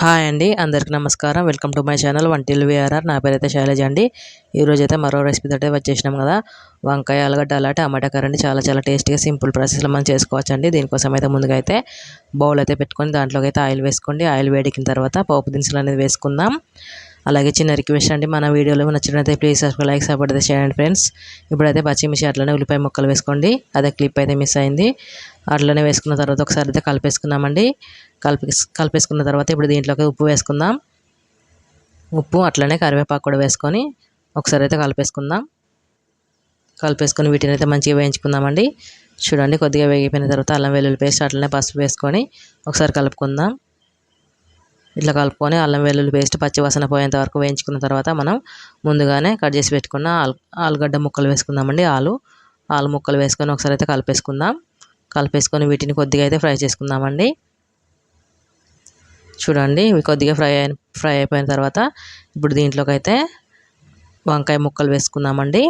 Hi అండి అందరికీ నమస్కారం. వెల్కమ్ టు మై ఛానల్ వంటిల్ విఆర్ఆర్. నా పేరైతే శైలజ అండి. ఈరోజు అయితే మరో రెసిపీ తోటే వచ్చేసినాం కదా. వంకాయ ఆలుగడ్డ అలా టమాటా కర్రీ చాలా చాలా టేస్టీగా సింపుల్ ప్రాసెస్లో మనం చేసుకోవచ్చు అండి దీనికోసం అయితే ముందుగా అయితే బౌల్ అయితే పెట్టుకొని దాంట్లోకి అయితే ఆయిల్ వేసుకోండి. ఆయిల్ వేడికిన తర్వాత పోపు దినుసులు అనేది వేసుకుందాం. అలాగే చిన్న రిక్వెస్ట్ అండి మన వీడియోలో నచ్చినట్లయితే ప్లీజ్ లైక్ సపోర్ట్ అయితే చేయండి ఫ్రెండ్స్ ఇప్పుడైతే పచ్చిమిర్చి అట్లనే ఉల్లిపాయ ముక్కలు వేసుకోండి అదే క్లిప్ అయితే మిస్ అయింది. అట్లనే వేసుకున్న తర్వాత ఒకసారి అయితే కలిపేసుకున్నామండి కలిపి కలిపేసుకున్న తర్వాత ఇప్పుడు దీంట్లోకి ఉప్పు వేసుకుందాం. ఉప్పు అట్లనే కరివేపాకు కూడా వేసుకొని ఒకసారి అయితే కలిపేసుకుందాం. కలిపేసుకొని వీటిని అయితే మంచిగా వేయించుకుందామండి. చూడండి కొద్దిగా వేగిపోయిన తర్వాత అల్లం వెల్లుల్లి పేస్ట్ అట్లనే పసుపు వేసుకొని ఒకసారి కలుపుకుందాం. ఇట్లా కలుపుకొని అల్లం వెల్లుల్లి పేస్ట్ పచ్చివాసన పోయేంత వరకు వేయించుకున్న తర్వాత మనం ముందుగానే కట్ చేసి పెట్టుకున్న ఆలుగడ్డ ముక్కలు వేసుకుందామండి. ఆలు ఆలు ముక్కలు వేసుకొని ఒకసారి అయితే కలిపేసుకుందాం. కలిపేసుకొని వీటిని కొద్దిగా అయితే ఫ్రై చేసుకుందామండి. చూడండి ఇవి కొద్దిగా ఫ్రై అయిన ఫ్రై అయిపోయిన తర్వాత ఇప్పుడు దీంట్లోకి అయితే వంకాయ ముక్కలు వేసుకుందామండి.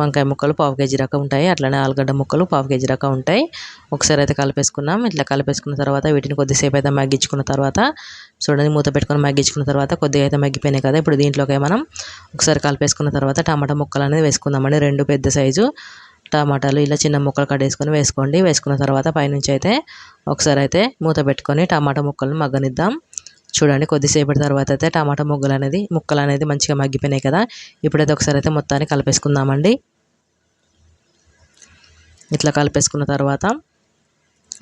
వంకాయ ముక్కలు పావు కేజీ రకం ఉంటాయి. అట్లనే ఆలుగడ్డ ముక్కలు పావు కేజీ రకం ఉంటాయి. ఒకసారి అయితే కలిపేసుకున్నాం. ఇట్లా కలిపేసుకున్న తర్వాత వీటిని కొద్దిసేపు అయితే మగ్గించుకున్న తర్వాత చూడండి మూత పెట్టుకొని మగ్గించుకున్న తర్వాత కొద్దిగా అయితే మగ్గిపోయినాయి కదా. ఇప్పుడు దీంట్లోకి మనం ఒకసారి కలిపేసుకున్న తర్వాత టమాటా ముక్కలు అనేది వేసుకుందామండి. రెండు పెద్ద సైజు టమాటాలు. ఇలా చిన్న ముక్కలు కట్టేసుకొని వేసుకోండి. వేసుకున్న తర్వాత పైనుంచి అయితే ఒకసారి అయితే మూత పెట్టుకొని టమాటా ముక్కలను మగ్గనిద్దాం. చూడండి కొద్దిసేపటి తర్వాత అయితే టమాటా ముగ్గలు అనేది ముక్కలు అనేది మంచిగా మగ్గిపోయినాయి కదా. ఇప్పుడైతే ఒకసారి అయితే మొత్తాన్ని కలిపేసుకుందామండి. ఇట్లా కలిపేసుకున్న తర్వాత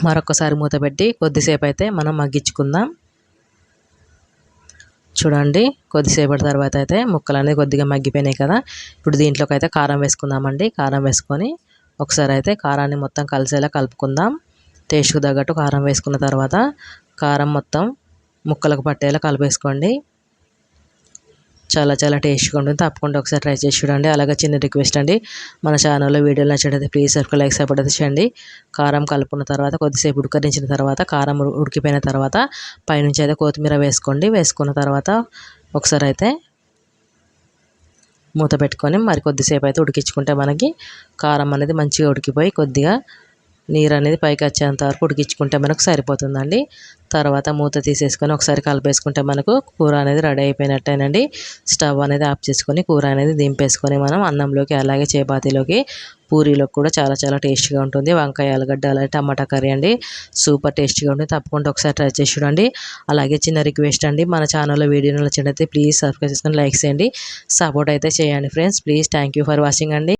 మరొకసారి మూత పెట్టి కొద్దిసేపు అయితే మనం మగ్గించుకుందాం. చూడండి కొద్దిసేపటి తర్వాత అయితే ముక్కలు అనేది కొద్దిగా మగ్గిపోయినాయి కదా. ఇప్పుడు దీంట్లోకి అయితే కారం వేసుకుందామండి. కారం వేసుకొని ఒకసారి అయితే కారాన్ని మొత్తం కలిసేలా కలుపుకుందాం. టేస్ట్కి తగ్గట్టు కారం వేసుకున్న తర్వాత కారం మొత్తం ముక్కలకు పట్టేలా కలిపేసుకోండి. చాలా చాలా టేస్ట్గా ఉంటుంది. తప్పకుండా ఒకసారి ట్రై చేసి చూడండి. అలాగే చిన్న రిక్వెస్ట్ అండి. మన ఛానల్లో వీడియోలు నచ్చినట్లయితే ప్లీజ్ సర్కు లైక్ సపోర్ట్ అయితే చేయండి. కారం కలుపుకున్న తర్వాత కొద్దిసేపు ఉడకరించిన తర్వాత కారం ఉడికిపోయిన తర్వాత పైనుంచి అయితే కొత్తిమీర వేసుకోండి. వేసుకున్న తర్వాత ఒకసారి అయితే మూత పెట్టుకొని మరి కొద్దిసేపు అయితే ఉడికించుకుంటే మనకి కారం అనేది మంచిగా ఉడికిపోయి కొద్దిగా నీరు అనేది పైకి వచ్చేంత వరకు ఉడికించుకుంటే మనకు సరిపోతుందండి. తర్వాత మూత తీసేసుకొని ఒకసారి కలిపేసుకుంటే మనకు కూర అనేది రెడీ అయిపోయినట్టేనండి. స్టవ్ అనేది ఆఫ్ చేసుకొని కూర అనేది దింపేసుకొని మనం అన్నంలోకి అలాగే చపాతీలోకి పూరీలోకి కూడా చాలా చాలా టేస్టీగా ఉంటుంది. వంకాయ ఆలుగడ్డ అలాగే టమాటా కర్రీ అండి. సూపర్ టేస్టీగా ఉంటుంది. తప్పకుండా ఒకసారి ట్రై చేసి చూడండి. అలాగే చిన్న రిక్వెస్ట్ అండి మన ఛానల్లో వీడియో నచ్చినట్లయితే ప్లీజ్ సబ్స్క్రైబ్ చేసుకొని లైక్ చేయండి. సపోర్ట్ అయితే చేయండి friends. Please thank for watching అండి.